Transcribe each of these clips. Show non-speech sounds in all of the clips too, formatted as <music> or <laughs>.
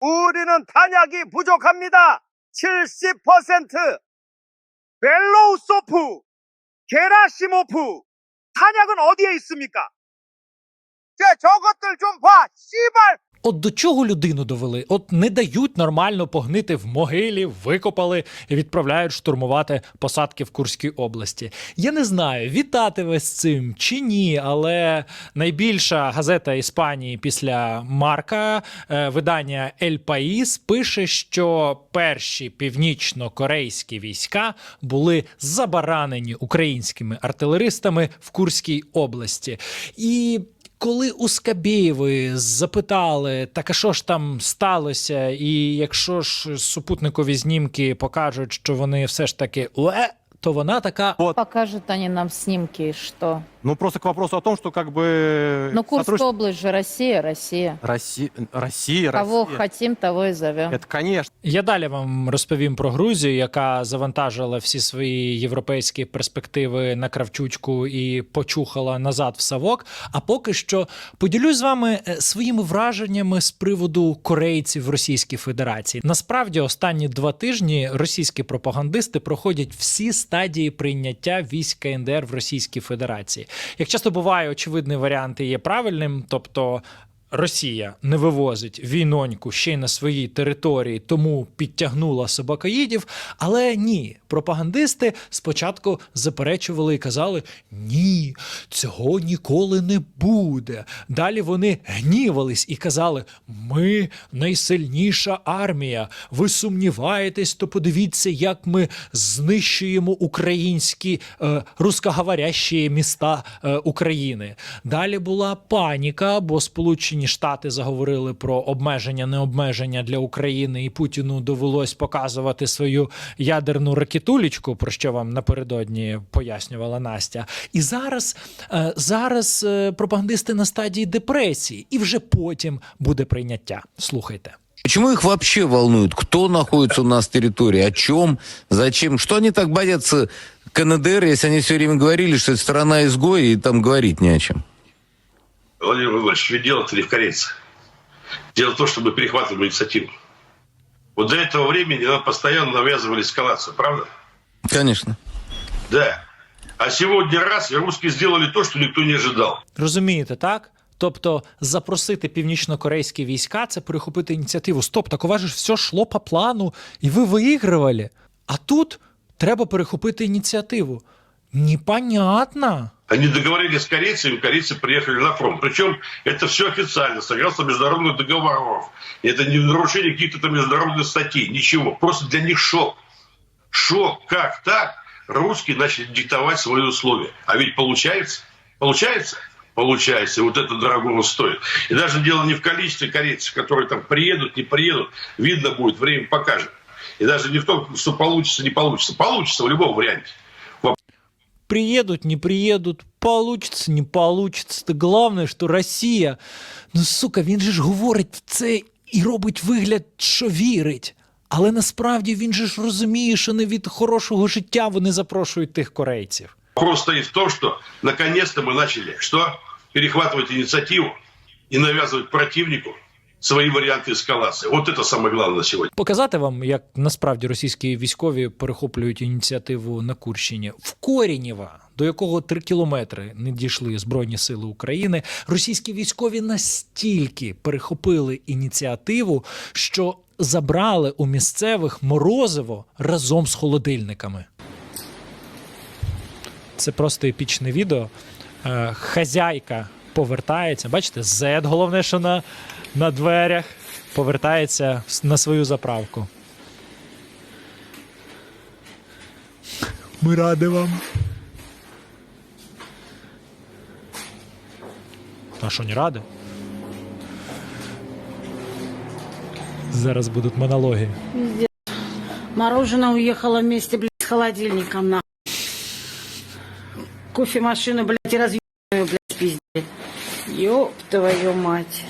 우리는 탄약이 부족합니다. 70% 벨로우소프, 게라시모프 탄약은 어디에 있습니까? 제 저것들 좀 봐. 씨발 От до чого людину довели? От не дають нормально погнити в могилі, викопали і відправляють штурмувати посадки в Курській області. Я не знаю, вітати вас з цим чи ні, але найбільша газета Іспанії після Марка, е, видання Ель Паїс, пише, що перші північно-корейські війська були забаранені українськими артилеристами в Курській області. І коли у Скабєєвої запитали, так а що ж там сталося, і якщо ж супутникові знімки покажуть, що вони все ж таки уе, то вона така. Покажут они нам снимки, и что? Ну, просто к вопросу о том, что как бы... Ну, Курская сотрудничество- область же Россия, Россия. Россия, Россия, Кого Россия. хотим, того и зовем. Это, конечно. Я далі вам розповім про Грузію, яка завантажила всі свої європейські перспективи на кравчучку і почухала назад в савок. А поки що поділюсь з вами е, своїми враженнями з приводу корейців в Російській Федерації. Насправді, останні два тижні російські пропагандисти проходять всі стадії прийняття військ КНДР в Російській Федерації. Як часто буває, очевидний варіант є правильним, тобто. Росія не вивозить війноньку ще й на своїй території, тому підтягнула собакоїдів. Але ні, пропагандисти спочатку заперечували і казали: ні, цього ніколи не буде. Далі вони гнівались і казали: Ми найсильніша армія. Ви сумніваєтесь, то подивіться, як ми знищуємо українські е, рускоговорящі міста е, України. Далі була паніка, бо Сполучені Штати заговорили про обмеження, необмеження для України, і Путіну довелось показувати свою ядерну ракетулічку, про що вам напередодні пояснювала Настя. І зараз, е, зараз е, пропагандисти на стадії депресії, і вже потім буде прийняття. Слухайте. Почему их вообще волнует? Кто находится у нас в территории? О чем? Зачем? Что они так боятся КНДР, если они все время говорили, что это страна изгоя, и там говорить не о чем? Владимир Владимирович, ведь дело-то не в корейцах. Дело в том, что мы перехватываем инициативу. Вот до этого времени нам постоянно навязывали эскалацию, правда? Конечно. Да. А сегодня раз, и русские сделали то, что никто не ожидал. Розумієте, так? Тобто запросити північно-корейські війська це перехопити ініціативу. Стоп, так у вас же ж все шло по плану, і ви виігрували. А тут треба перехопити ініціативу. Непонятно. Они договорились с корейцами, корейцы приехали на фронт. Причем это все официально, согласно международных договоров. Это не нарушение каких-то там международных статей, ничего. Просто для них шок. Шок. Как так? Русские начали диктовать свои условия. А ведь получается? Получается? Получается. Вот это дорого стоит. И даже дело не в количестве корейцев, которые там приедут, не приедут. Видно будет, время покажет. И даже не в том, что получится, не получится. Получится в любом варианте. Приедут, не приедут, получится, не получится. Та головне, що Росія. Ну, сука, він же ж говорить це і робить вигляд, що вірить. Але насправді він же ж розуміє, що не від хорошого життя вони запрошують тих корейців. Вопрос стоит в том, что наконец-то мы начали что? Перехватывать инициативу и навязывать противнику свои варианты эскалации. Вот это самое главное на сегодня. Показати вам, як насправді російські військові перехоплюють ініціативу на Курщині в Корінєва, до якого три кілометри не дійшли Збройні Сили України. Російські військові настільки перехопили ініціативу, що забрали у місцевих морозиво разом з холодильниками. Це просто епічне відео. Е, Хазяйка повертається. Бачите, зет, головне, що на, на дверях повертається на свою заправку. Ми раді вам. А що, не ради? Зараз будуть монологи. Мороженое уехало вместе, блядь, с холодильником, на. Кофемашину, блядь, и разъебаю, блядь, пиздец. Ёб твою мать.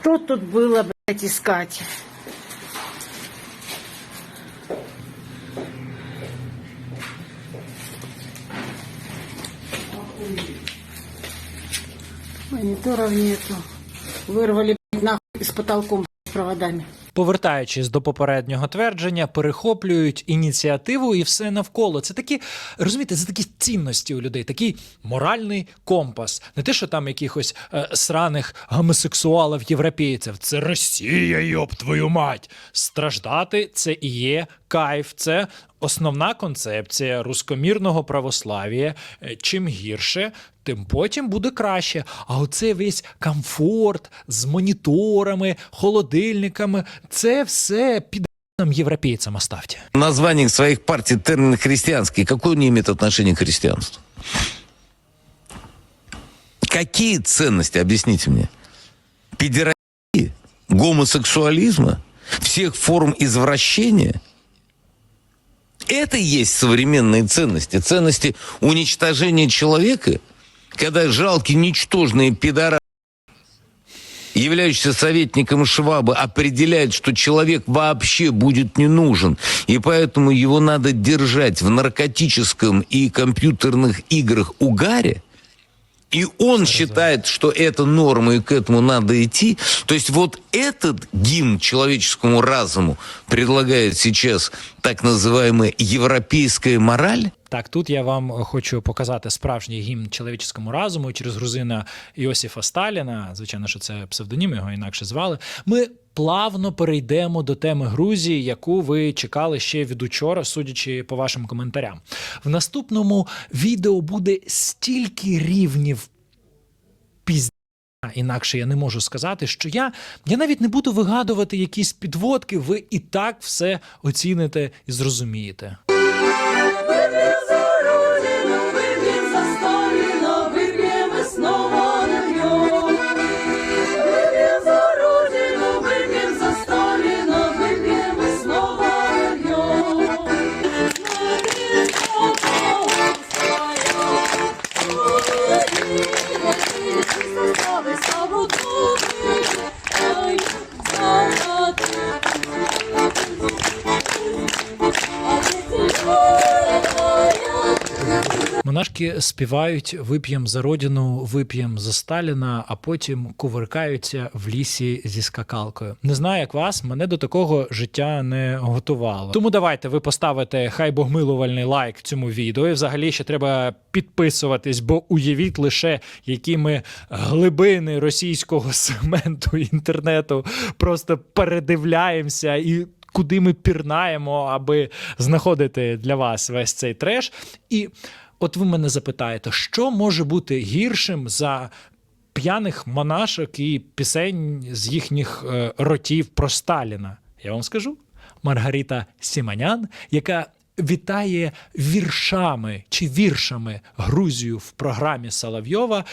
Что тут было, блядь, искать? Мониторов нету. Вырвали, нахуй, с потолком с проводами. Повертаючись до попереднього твердження, перехоплюють ініціативу і все навколо. Це такі, розумієте, це такі цінності у людей, такий моральний компас. Не те, що там якихось е, сраних гомосексуалів європейців. Це Росія, йоб твою мать. Страждати це і є кайф. Це основна концепція рускомірного православ'я. Е, Чим гірше, тим потім буде краще. А оце весь комфорт з моніторами, холодильниками це все під нам європейцям оставьте. Название своих партий термин христианский. Какое он имеет отношение к христианству? Какие ценности, объясните мне? Педерастии? Гомосексуализма? Всех форм извращения? Это и есть современные ценности. Ценности уничтожения человека, когда жалкие, ничтожные пидорасы являющийся советником Шваба, определяет, что человек вообще будет не нужен, и поэтому его надо держать в наркотическом и компьютерных играх угаре, и он считает, что это норма, и к этому надо идти. То есть вот этот гимн человеческому разуму предлагает сейчас так называемая европейская мораль, Так, тут я вам хочу показати справжній гімн чоловічському разуму через грузина Іосифа Сталіна. Звичайно, що це псевдонім, його інакше звали. Ми плавно перейдемо до теми Грузії, яку ви чекали ще від учора, судячи по вашим коментарям. В наступному відео буде стільки рівнів пізня. Інакше я не можу сказати, що я, я навіть не буду вигадувати якісь підводки, ви і так все оціните і зрозумієте. Монашки співають вип'єм за родину, вип'єм за Сталіна, а потім кувиркаються в лісі зі скакалкою. Не знаю, як вас, мене до такого життя не готувало. Тому давайте ви поставите хай богмилувальний лайк цьому відео. І взагалі ще треба підписуватись, бо уявіть лише, які ми глибини російського сегменту інтернету просто передивляємося і. Куди ми пірнаємо, аби знаходити для вас весь цей треш. І от ви мене запитаєте, що може бути гіршим за п'яних монашок і пісень з їхніх е, ротів про Сталіна? Я вам скажу. Маргарита Сіманян, яка вітає віршами чи віршами Грузію в програмі Соловйова.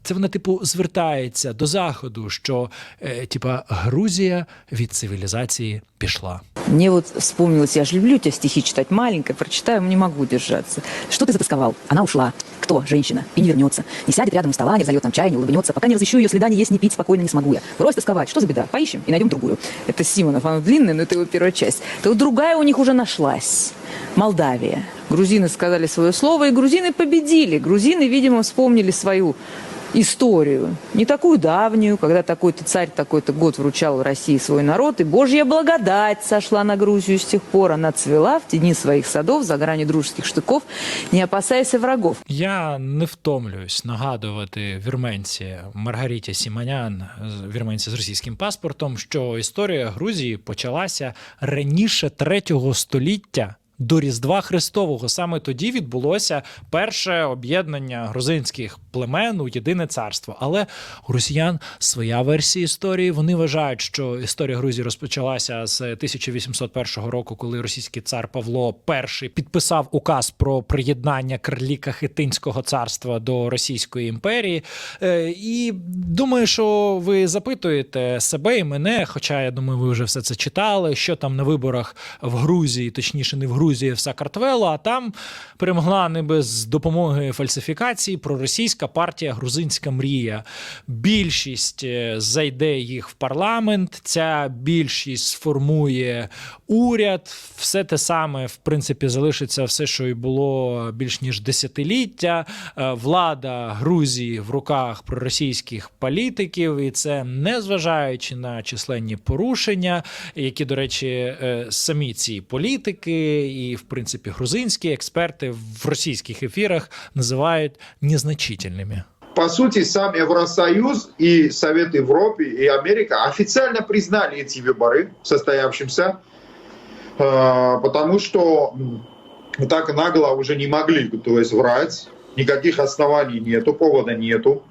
Е, Це вона, типу, звертається до заходу, що е, типа Грузія від цивілізації пішла. Мне вот вспомнилось, я же люблю тебя стихи читать, маленькая, прочитаю, не могу держаться. Что ты затасковал? Она ушла. Кто? Женщина. И не вернется. Не сядет рядом у стола, не взовет нам чай, не улыбнется. Пока не разыщу ее следа, не есть, не пить, спокойно не смогу я. Брось тосковать. Что за беда? Поищем и найдем другую. Это Симонов, оно длинное, но это его первая часть. То вот другая у них уже нашлась. Молдавия. Грузины сказали свое слово, и грузины победили. Грузины, видимо, вспомнили свою историю, не такую давнюю, когда такой-то царь такой-то год вручал России свой народ, и Божья благодать сошла на Грузию с тех пор. Она цвела в тени своих садов за грани дружеских штыков, не опасаясь врагов. Я не втомлююсь нагадувати вірменці Маргариті Сіманян, вірменці з російським паспортом, що історія Грузії почалася раніше третього століття. До Різдва Христового саме тоді відбулося перше об'єднання грузинських племен у єдине царство. Але у росіян своя версія історії. Вони вважають, що історія Грузії розпочалася з 1801 року, коли російський цар Павло І підписав указ про приєднання Карліка Хитинського царства до Російської імперії. Е, І думаю, що ви запитуєте себе і мене, хоча я думаю, ви вже все це читали. Що там на виборах в Грузії, точніше, не в Грузії. Грузія в Сакартвело, а там перемогла не без допомоги фальсифікації проросійська партія Грузинська мрія. Більшість е, зайде їх в парламент. Ця більшість сформує уряд. Все те саме, в принципі, залишиться все, що і було більш ніж десятиліття. Е, Влада Грузії в руках проросійських політиків, і це незважаючи на численні порушення, які, до речі, е, самі ці політики і, в принципі, грузинські експерти в російських ефірах називають незначительними. По сути, сам Евросоюз и Совет Европы и Америка официально признали эти выборы состоявшимся, э, потому что м, так нагло уже не могли, то есть врать, никаких оснований нету, повода нету.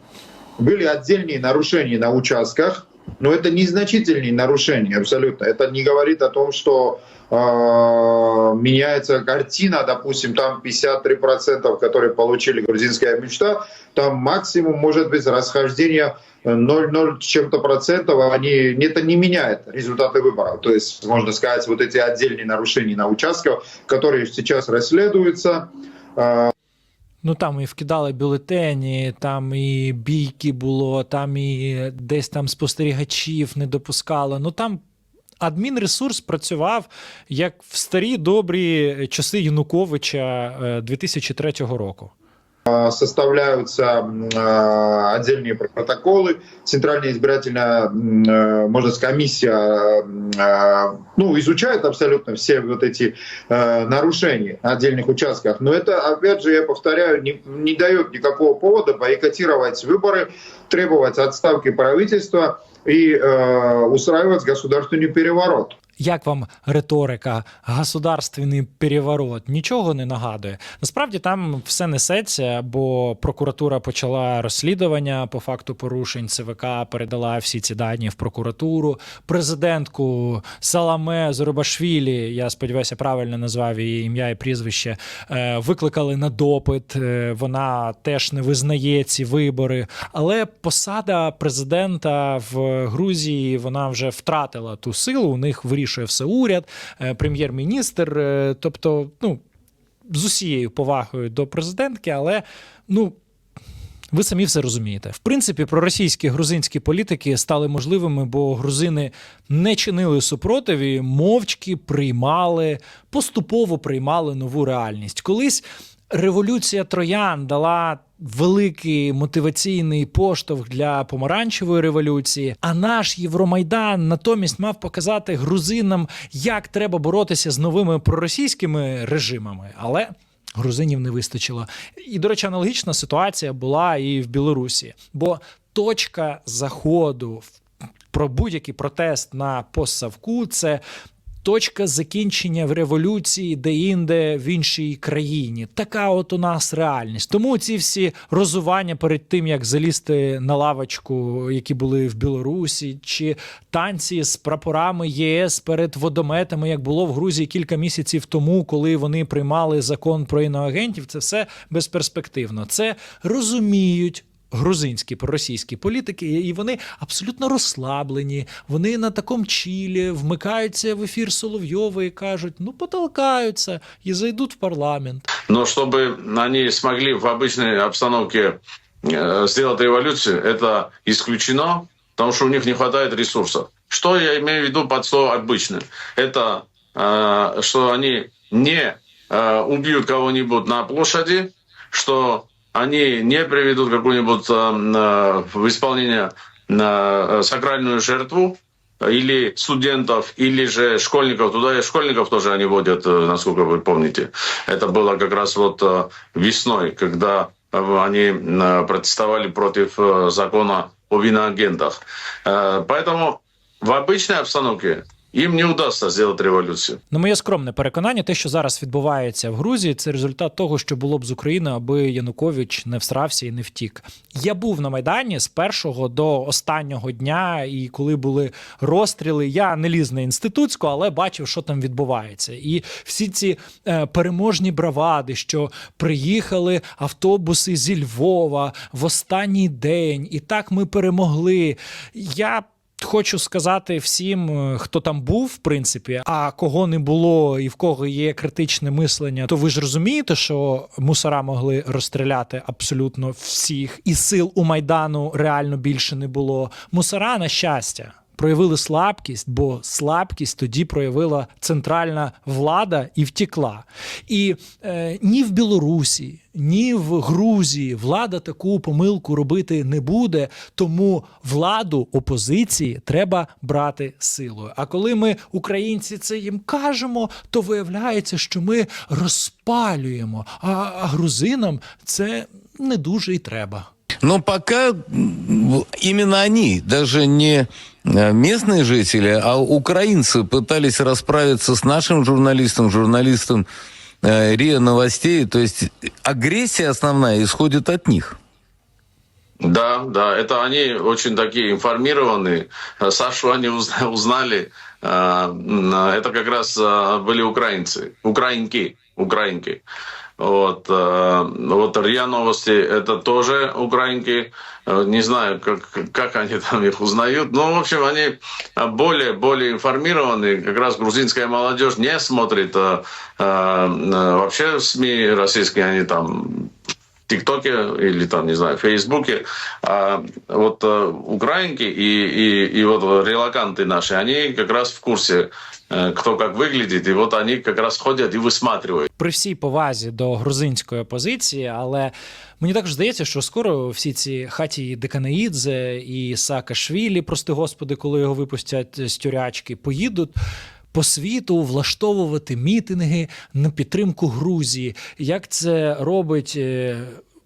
Были отдельные нарушения на участках, но это незначительные нарушения абсолютно. Это не говорит о том, что э, меняется картина, допустим, там 53%, которые получили грузинская мечта, там максимум может быть расхождение э, 0,0 с чем-то процентов, они, это не меняет результаты выборов. То есть, можно сказать, вот эти отдельные нарушения на участках, которые сейчас расследуются, Ну там і вкидали бюлетені, там і бійки було, там і десь там спостерігачів не допускали. Ну там адмінресурс працював як в старі добрі часи Януковича е, 2003 року. Э, составляются э, отдельные протоколы. Центральная избирательная, э, можно сказать, комиссия ну, изучает абсолютно все вот эти э, нарушения на отдельных участках. Но это, опять же, я повторяю, не, не дает никакого повода бойкотировать выборы, требовать отставки правительства и э, устраивать государственный переворот. Як вам риторика, государственний переворот? Нічого не нагадує. Насправді там все несеться, бо прокуратура почала розслідування по факту порушень. ЦВК передала всі ці дані в прокуратуру. Президентку Саламе Зорубашвілі, я сподіваюся, правильно назвав її ім'я і прізвище. е, Викликали на допит. Е, Вона теж не визнає ці вибори. Але посада президента в Грузії вона вже втратила ту силу. У них вирішує все уряд, е, прем'єр-міністр. е, Тобто, ну з усією повагою до президентки, але ну. Ви самі все розумієте. В принципі, проросійські грузинські політики стали можливими, бо грузини не чинили супротив і мовчки приймали, поступово приймали нову реальність. Колись революція троян дала великий мотиваційний поштовх для помаранчевої революції. А наш Євромайдан натомість мав показати грузинам, як треба боротися з новими проросійськими режимами. Але грузинів не вистачило. І, до речі, аналогічна ситуація була і в Білорусі, бо точка заходу в- про будь-який протест на постсавку це. Точка закінчення в революції де-інде в іншій країні. Така от у нас реальність. Тому ці всі розування перед тим, як залізти на лавочку, які були в Білорусі, чи танці з прапорами ЄС перед водометами, як було в Грузії кілька місяців тому, коли вони приймали закон про іноагентів, це все безперспективно. Це розуміють грузинські проросійські політики, і вони абсолютно розслаблені. Вони на такому чілі вмикаються в ефір Соловйова і кажуть: ну потолкаються і зайдуть в парламент. Но чтобы они смогли в обычной обстановке э, сделать революцию, это исключено, потому что у них не хватает ресурсов. Что я имею в виду под слово «обычно»? Это э, что они не э, убьют кого-нибудь на площади, что они не приведут какую-нибудь э, э, в исполнение э, сакральную жертву, или студентов, или же школьников. Туда и школьников тоже они водят, э, насколько вы помните. Это было как раз вот э, весной, когда э, они э, протестовали против э, закона о виноагентах. Э, Поэтому в обычной обстановке им не удастся сделать революцию. На моє скромне переконання, те, що зараз відбувається в Грузії, це результат того, що було б з України, аби Янукович не всрався і не втік. Я був на майдані з першого до останнього дня, і коли були розстріли, я не ліз на інститутську, але бачив, що там відбувається. І всі ці е, переможні бравади, що приїхали автобуси зі Львова в останній день, і так ми перемогли. Я Хочу сказати всім, е, хто там був, в принципі, а кого не було і в кого є критичне мислення, то ви ж розумієте, що мусора могли розстріляти абсолютно всіх, і сил у майдану реально більше не було. Мусора, на щастя. Проявили слабкість, бо слабкість тоді проявила центральна влада і втекла. І е, ні в Білорусі, ні в Грузії влада таку помилку робити не буде. Тому владу опозиції треба брати силою. А коли ми, українці, це їм кажемо, то виявляється, що ми розпалюємо. А, а грузинам це не дуже і треба. Но пока именно они, даже не э, местные жители, а украинцы пытались расправиться с нашим журналистом, журналистом э, РИА Новостей. То есть агрессия основная исходит от них. Да, да, это они очень такие информированные. Э, Сашу они узна- узнали. Э, м, Это как раз э, были украинцы, украинки, украинки. Вот, э, вот РИА Новости это тоже украинки. Э, Не знаю, как, как они там их узнают. Но, в общем, они э, более, более информированы. Как раз грузинская молодежь не смотрит э, э, вообще СМИ российские, они там ТикТоке или там, не знаю, Фейсбуке, а вот э, украинки и, и, и вот релаканты наши, они как раз в курсе, э, кто как выглядит, и вот они как раз ходят и высматривают. при всій повазі до грузинської опозиції, але мені також здається, що скоро всі ці хаті Деканаїдзе і Саакашвілі, прости господи, коли його випустять з тюрячки, поїдуть. По світу влаштовувати мітинги на підтримку Грузії. Як це робить, е,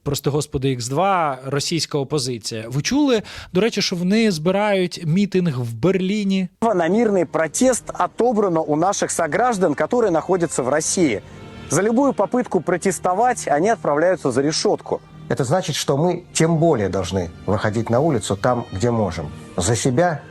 прости господи, X2, російська опозиція? Ви чули, до речі, що вони збирають мітинг в Берліні? на мирный протест отобрано у наших сограждан, которые находятся в России. За любую попытку протестовать они отправляются за решетку. Это значит, что мы тем более должны выходить на улицу там, где можем. За себя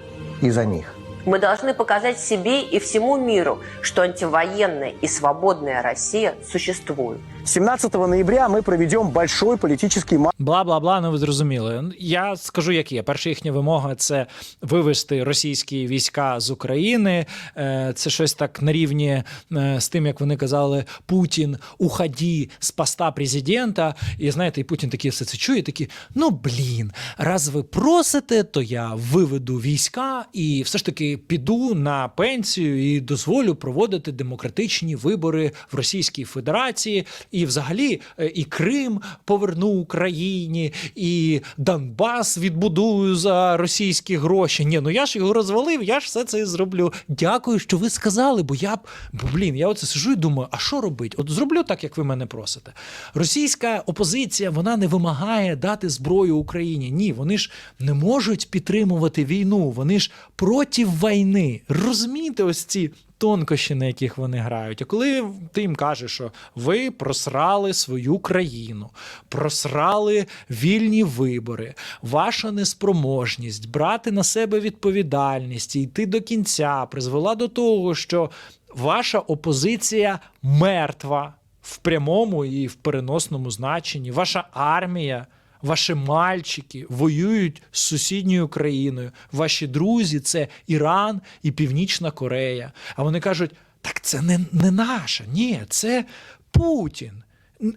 и за них. Мы должны показать себе и всему миру, что антивоенная и свободная Россия существует. 17 ноября мы проведем большой политический марш. Бла бла бла, ну ви зрозуміли. Я скажу, як є. Перша їхня вимога це вивести російські війська з України. Е, Це щось так на рівні е, з тим, як вони казали, Путін уході з поста президента. І знаєте, і Путін такі все це чує. Такі, ну блін, раз ви просите, то я виведу війська і все ж таки піду на пенсію і дозволю проводити демократичні вибори в Російській Федерації. І взагалі е, і Крим поверну Україні, і Донбас відбудую за російські гроші. Ні, ну я ж його розвалив, я ж все це зроблю. Дякую, що ви сказали, бо я б бо, блін, я оце сижу і думаю, а що робити? От зроблю так, як ви мене просите. Російська опозиція вона не вимагає дати зброю Україні. Ні, вони ж не можуть підтримувати війну. Вони ж проти війни. Розумієте, ось ці тонкощі, на яких вони грають. А коли ти їм кажеш, що ви просрали свою країну, просрали вільні вибори, ваша неспроможність брати на себе відповідальність і йти до кінця призвела до того, що ваша опозиція мертва в прямому і в переносному значенні, ваша армія. Ваші мальчики воюють з сусідньою країною. Ваші друзі це Іран і Північна Корея. А вони кажуть: так це не, не наша, ні, це Путін.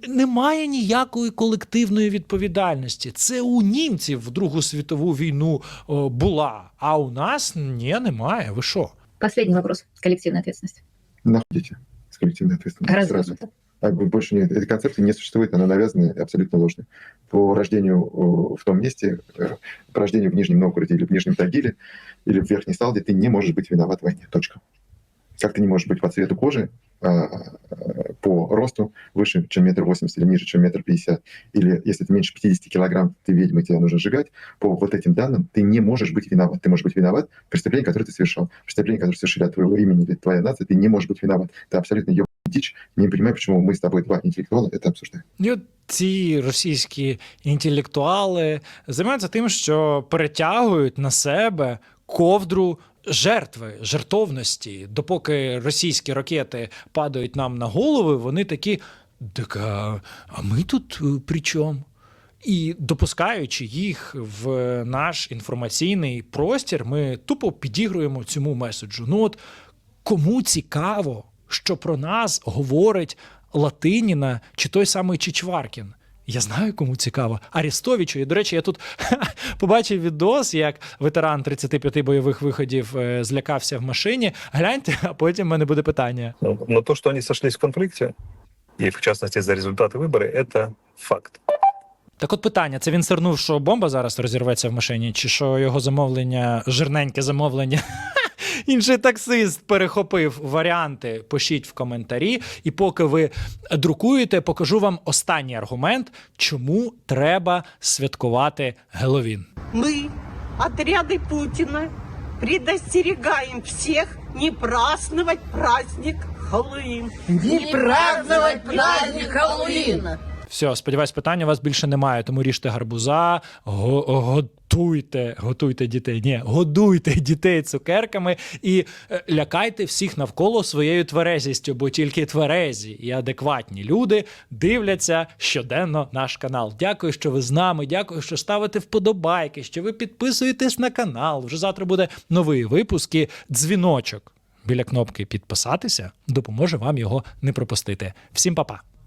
Немає ніякої колективної відповідальності. Це у німців в Другу світову війну о, була, а у нас ні, немає. Ви що? Последний вопрос. Коллективная ответственность. Находите с коллективной ответственностью сразу. А больше нет. Этой концепции не существует, она навязана абсолютно ложная. По рождению в том месте, э, по рождению в Нижнем Новгороде или в Нижнем Тагиле, или в Верхней Салде, ты не можешь быть виноват в войне. Точка. Как ты не можешь быть по цвету кожи, а, э, по росту выше, чем метр восемьдесят, или ниже, чем метр пятьдесят, или если ты меньше 50 килограмм, ты ведьма, тебя нужно сжигать, по вот этим данным ты не можешь быть виноват. Ты можешь быть виноват в преступлении, которое ты совершал. Преступление, которое совершили от твоего имени или твоя нация, ты не можешь быть виноват. Ты абсолютно ебаный дичь. Не понимаю, почему мы с тобой, два интеллектуала, это обсуждаем. І от ці російські інтелектуали займаються тим, що перетягують на себе ковдру жертви, жертовності. Допоки російські ракети падають нам на голови, вони такі. Так а, а ми тут е, при чому? І допускаючи їх в наш інформаційний простір, ми тупо підігруємо цьому меседжу. Ну от кому цікаво, що про нас говорить Латиніна чи той самий Чичваркін? Я знаю, кому цікаво. Арестовичу. І, до речі, я тут <laughs> побачив відос, як ветеран 35 бойових виходів е, злякався в машині. Гляньте, а потім в мене буде питання. Но, но то, что они сошлись в конфликте, и в частности за результаты выбора, это факт. Так от питання: це він сирнув, що бомба зараз розірветься в машині, чи що його замовлення, жирненьке замовлення. <laughs> Інший таксист перехопив варіанти. Пишіть в коментарі. І поки ви друкуєте, покажу вам останній аргумент, чому треба святкувати Геловін. Мы, отряды Путина, предостерегаем всех не праздновать праздник Хэллоуин. Не праздновать праздник Хэллоуина. Все, сподіваюсь, питання у вас більше немає, тому ріжте гарбуза, го- готуйте, готуйте дітей. Ні, годуйте <laughs> дітей цукерками і е, лякайте всіх навколо своєю тверезістю, бо тільки тверезі і адекватні люди дивляться щоденно наш канал. Дякую, що ви з нами. Дякую, що ставите вподобайки, що ви підписуєтесь на канал. Вже завтра буде новий випуск і дзвіночок біля кнопки підписатися допоможе вам його не пропустити. Всім па-па!